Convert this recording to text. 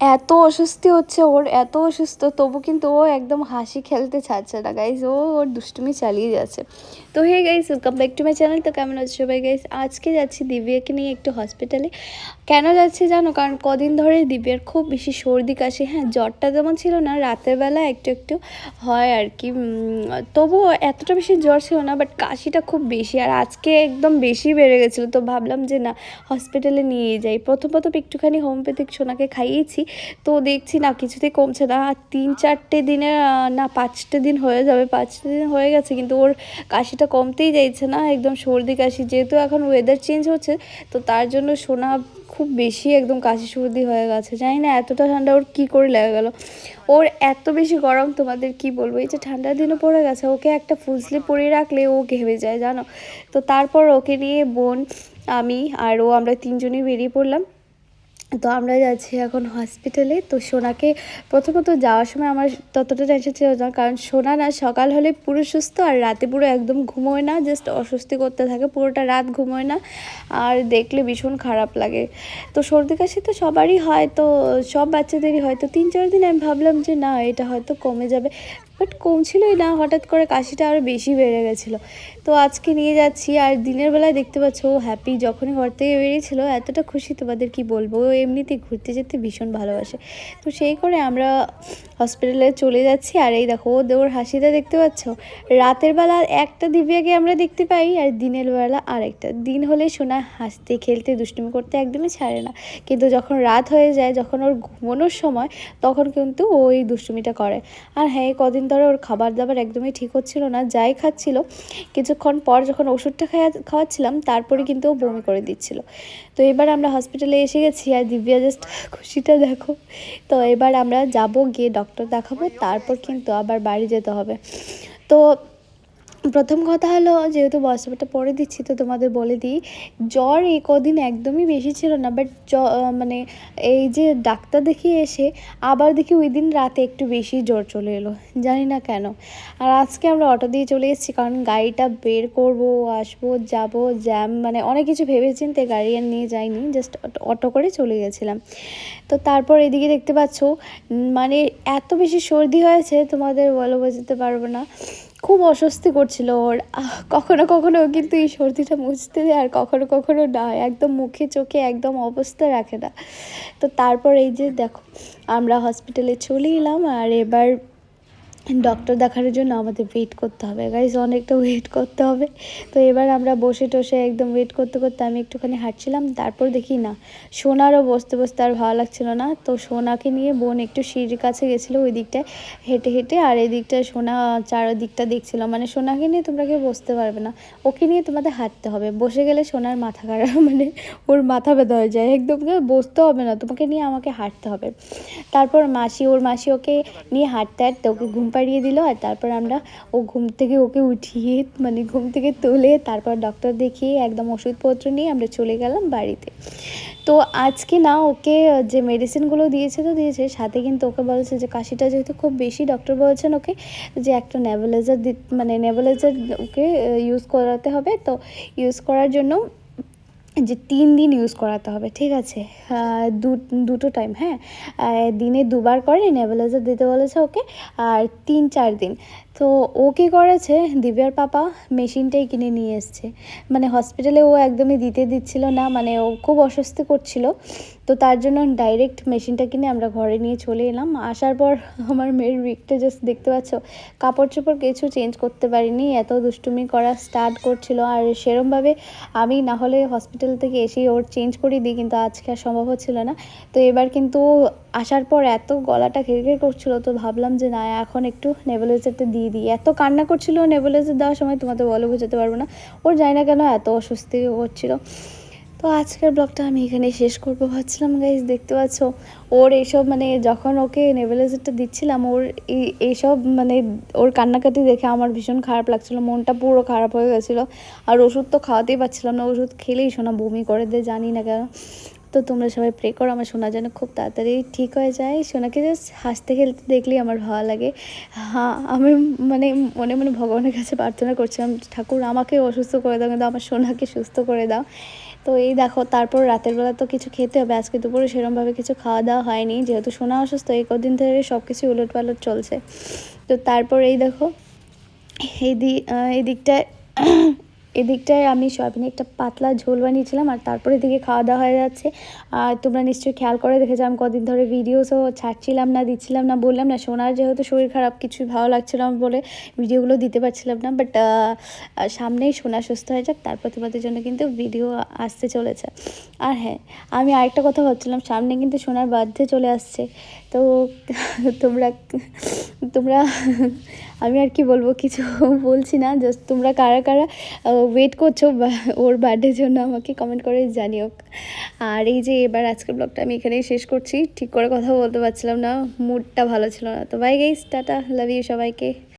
এত অস্বস্তি হচ্ছে, ওর এত অসুস্থ, তবু কিন্তু ও একদম হাসি খেলতে ছাড়ছে না গাইজ ও ওর দুষ্টুমি চালিয়ে যাচ্ছে। তো hey guys welcome back to my channel তো কেমন আছে সবাই গাইজ আজকে যাচ্ছি দিব্যাকে নিয়ে একটু হসপিটালে কেন যাচ্ছি জানো? কারণ কদিন ধরে দিব্যার খুব বেশি সর্দি, কাশি হ্যাঁ জ্বরটা যেমন ছিল না, রাতের বেলা একটু একটু হয় আর কি তবুও এতটা বেশি জ্বর ছিল না বাট কাশিটা খুব বেশি, আর আজকে একদম বেশি বেড়ে গেছিল, তো ভাবলাম যে না হসপিটালে নিয়ে যাই। প্রথম প্রথম একটুখানি হোমিওপ্যাথিক সোনাকে খাইয়েছি তো দেখছি না, কিছুতেই কমছে না। আর তিন চারটে দিনে না, পাঁচটা দিন হয়ে যাবে, পাঁচটা দিন হয়ে গেছে, কিন্তু ওর কাশিটা কমতেই যাইছে না, একদম সর্দি কাশি। যেহেতু এখন ওয়েদার চেঞ্জ হচ্ছে, তো তার জন্য সোনা খুব বেশি একদম কাশি সর্দি হয়ে গেছে। জানি না, এতটা ঠান্ডা ওর কী করে লেগে গেলো। ওর এত বেশি গরম, তোমাদের কি বলব? এই যে ঠান্ডার দিনও পড়ে গেছে, ওকে একটা ফুল স্লিপ পরিয়ে রাখলে ও ঘেমে যায়, জানো? তো তারপর ওকে নিয়ে বোন, আমি আর ও, আমরা তিনজনই বেরিয়ে পড়লাম। তো আমরা যাচ্ছি এখন হসপিটালে তো সোনাকে প্রথমত যাওয়ার সময় আমার ততটা টেনশন ছিল না, কারণ সোনা না সকাল হলে পুরো সুস্থ আর রাতে পুরো একদম ঘুমোয় না জাস্ট অস্বস্তি করতে থাকে, পুরোটা রাত ঘুমোয় না। আর দেখলে ভীষণ খারাপ লাগে। তো সর্দি কাশি তো সবারই হয়, তো সব বাচ্চাদেরই হয়। তো তিন চার দিন আমি ভাবলাম যে না, এটা হয়তো কমে যাবে। বাট কমছিলই না, হঠাৎ করে কাশিটা আরও বেশি বেড়ে গেছিল। তো আজকে নিয়ে যাচ্ছি, আর দিনের বেলায় দেখতে পাচ্ছ, ও হ্যাপি যখনই ঘর থেকে বেরিয়েছিল, এতটা খুশি তোমাদের কি বলব? ও এমনিতে ঘুরতে যেতে ভীষণ ভালোবাসে। তো সেই করে আমরা হসপিটালে চলে যাচ্ছি, আর এই দেখো, ও ওর হাসিটা দেখতে পাচ্ছ? রাতের বেলা একটা দিব্যাকে আমরা দেখতে পাই, আর দিনের বেলা আরেকটা দিন হলে সোনা হাসতে, খেলতে, দুষ্টুমি করতে একদমই ছাড়ে না। কিন্তু যখন রাত হয়ে যায়, যখন ওর ঘুমানোর সময়, তখন কিন্তু ওই দুষ্টুমিটা করে। আর হ্যাঁ কদিন ধরে ওর খাবার দাবার একদমই ঠিক হচ্ছিল না, যাই খাচ্ছিল। কিছুক্ষণ পর যখন ওষুধটা খাওয়া খাওয়াচ্ছিলাম, তারপরে কিন্তু ও বমি করে দিচ্ছিল। তো এবার আমরা হসপিটালে এসে গেছি আর দিব্যা জাস্ট খুশিটা দেখো। তো এবার আমরা যাব গিয়ে ডক্টর দেখাবো, তারপর কিন্তু আবার বাড়ি যেতে হবে। তো প্রথম কথা হলো, যেহেতু বয়সটা পরে দিচ্ছি, তো তোমাদের বলে দিই, জ্বর এই কদিন একদমই বেশি ছিল না বাট জ মানে এই যে ডাক্তার দেখিয়ে এসে আবার দেখি ওই দিন রাতে একটু বেশি জ্বর চলে এলো, জানি না কেন। আর আজকে আমরা অটো দিয়ে চলে এসেছি, কারণ গাড়িটা বের করব, আসব, যাব জ্যাম মানে অনেক কিছু ভেবে চিনতে গাড়ি আর নিয়ে যাইনি জাস্ট অটো করে চলে গেছিলাম। তো তারপর এদিকে দেখতে পাচ্ছ মানে এত বেশি সর্দি হয়েছে, তোমাদের বলো, বোঝাতে পারব না। খুব অস্বস্তি করছিল ওর। কখনো কখনো কিন্তু এই সর্দিটা মুছতে দেয় আর কখনো কখনো না, একদম মুখে চোখে একদম অবস্থা রাখে না। তো তারপর এই যে দেখো, আমরা হসপিটালে চলে এলাম আর এবার ডক্টর দেখানোর জন্য আমাদের ওয়েট করতে হবে। গাইজ অনেকটা ওয়েট করতে হবে। তো এবার আমরা বসে টসে একদম ওয়েট করতে করতে আমি একটুখানি হাঁটছিলাম, তারপর দেখি না, সোনারও বসতে বসতে আর ভালো লাগছিল না। তো সোনাকে নিয়ে বোন একটু সিঁড়ির কাছে গেছিল ওই দিকটায়, হেঁটে হেঁটে আর এই দিকটায় সোনা চারদিকটা দেখছিল। মানে সোনাকে নিয়ে তোমরা কেউ বসতে পারবে না, ওকে নিয়ে তোমাদের হাঁটতে হবে। বসে গেলে সোনার মাথা খারাপ মানে ওর মাথা ব্যথা হয়ে যায়। একদম বসতে হবে না, তোমাকে নিয়ে আমাকে হাঁটতে হবে। তারপর মাসি, ওর মাসি ওকে নিয়ে হাঁটতে হাঁটতে ওকে ঘুম পাড়িয়ে দিল আর তারপর আমরা ও ঘুম থেকে ওকে উঠিয়ে মানে ঘুম থেকে তুলে তারপর ডক্টর দেখিয়ে একদম ওষুধপত্র নিয়ে আমরা চলে গেলাম বাড়িতে। তো আজকে না ওকে যে মেডিসিনগুলো দিয়েছে তো দিয়েছে, সাথে কিন্তু ওকে বলেছে যে কাশিটা যেহেতু খুব বেশি ডক্টর বলছেন ওকে যে একটা নেবুলাইজার মানে নেবুলাইজার ওকে ইউজ করাতে হবে। তো ইউজ করার জন্য যে তিন দিন ইউজ করাতে হবে, ঠিক আছে? দু, দুটো টাইম হ্যাঁ? দিনে দুবার করে নেবুলাইজার দিতে বলেছে ওকে, আর তিন, চার দিন। তো ও কী করেছে? দিব্যার পাপা মেশিনটাই কিনে নিয়ে এসছে। মানে হসপিটালে ও একদমই দিতে দিচ্ছিল না মানে ও খুব অস্বস্তি করছিল। তো তার জন্য ডাইরেক্ট মেশিনটা কিনে আমরা ঘরে নিয়ে চলে এলাম। আসার পর আমার মেয়ের উইকটা জাস্ট দেখতে পাচ্ছ কাপড় চোপড় কিছু চেঞ্জ করতে পারিনি। এত দুষ্টুমি করা স্টার্ট করছিল। আর সেরমভাবে আমি না হলে হসপিটাল থেকে এসেই ওর চেঞ্জ করে দিই, কিন্তু আজকে আর সম্ভব হচ্ছিল না। তো এবার কিন্তু আসার পর এত গলাটা ঘের করছিল তো ভাবলাম যে, না, এখন একটু নেবুলাইজারটা দিয়ে দিই। এত কান্না করছিল নেবুলাইজার দেওয়ার সময়, তোমাদের বলে, বোঝাতে পারব না। ওর জানি না কেন এত অস্বস্তি হচ্ছিল। তো আজকের ব্লগটা আমি এখানে শেষ করব। ভাবছিলাম গাইজ দেখতে পাচ্ছ, ওর এইসব মানে যখন ওকে নেভেলাইজারটা দিচ্ছিলাম, ওর এইসব মানে ওর কান্নাকাটি দেখে আমার ভীষণ খারাপ লাগছিল। মনটা পুরো খারাপ হয়ে গেছিল। আর ওষুধ তো খাওয়াতেই পারছিলাম না। ওষুধ খেলেই শোনা বমি করে দেয় জানি না কেন। তো তোমরা সবাই প্রে করো, আমার সোনা যেন খুব তাড়াতাড়ি ঠিক হয়ে যায়। সোনাকে জাস্ট হাসতে খেলতে দেখলেই আমার ভালো লাগে। হ্যাঁ আমি মানে মনে মনে ভগবানের কাছে প্রার্থনা করছিলাম, ঠাকুর, আমাকে অসুস্থ করে দাও, কিন্তু আমার সোনাকে সুস্থ করে দাও। তো এই দেখো, তারপর রাতের বেলা তো কিছু খেতে হবে। আজকে দুপুরে সেরমভাবে কিছু খাওয়া দাওয়া হয়নি। যেহেতু সোনা অসুস্থ, এই কদিন ধরে সব কিছু উলট পালট চলছে। তো তারপর এই দেখো, এই দি এই দিকটায় এদিকটায় আমি সয়াবিনে একটা পাতলা ঝোল বানিয়েছিলাম আর তারপরে এদিকে খাওয়া দাওয়া হয়ে যাচ্ছে। আর তোমরা নিশ্চয়ই খেয়াল করে দেখেছ, আমি কদিন ধরে ভিডিওসও ছাড়ছিলাম না, দিচ্ছিলাম না, বললাম না, সোনার যেহেতু শরীর খারাপ, কিছুই ভালো লাগছিল না বলে ভিডিওগুলো দিতে পারছিলাম না বাট সামনেই সোনা সুস্থ হয়ে যাক, তারপর তোমাদের জন্য কিন্তু ভিডিও আসতে চলেছে। আর হ্যাঁ আমি আরেকটা কথা ভাবছিলাম, সামনে কিন্তু সোনার বার্থডে চলে আসছে, তো তোমরা তোমরা আমি আর কি বলব, কিছু বলছি না জাস্ট তোমরা কারা কারা ওয়েট করছ ওর বার্থডের জন্য আমাকে কমেন্ট করে জানিও। আর এই যে এবার আজকের ব্লগটা আমি এখানেই শেষ করছি। ঠিক করে কথা বলতে পারছিলাম না মুডটা ভালো ছিল না। তো bye guys tata love you সবাইকে।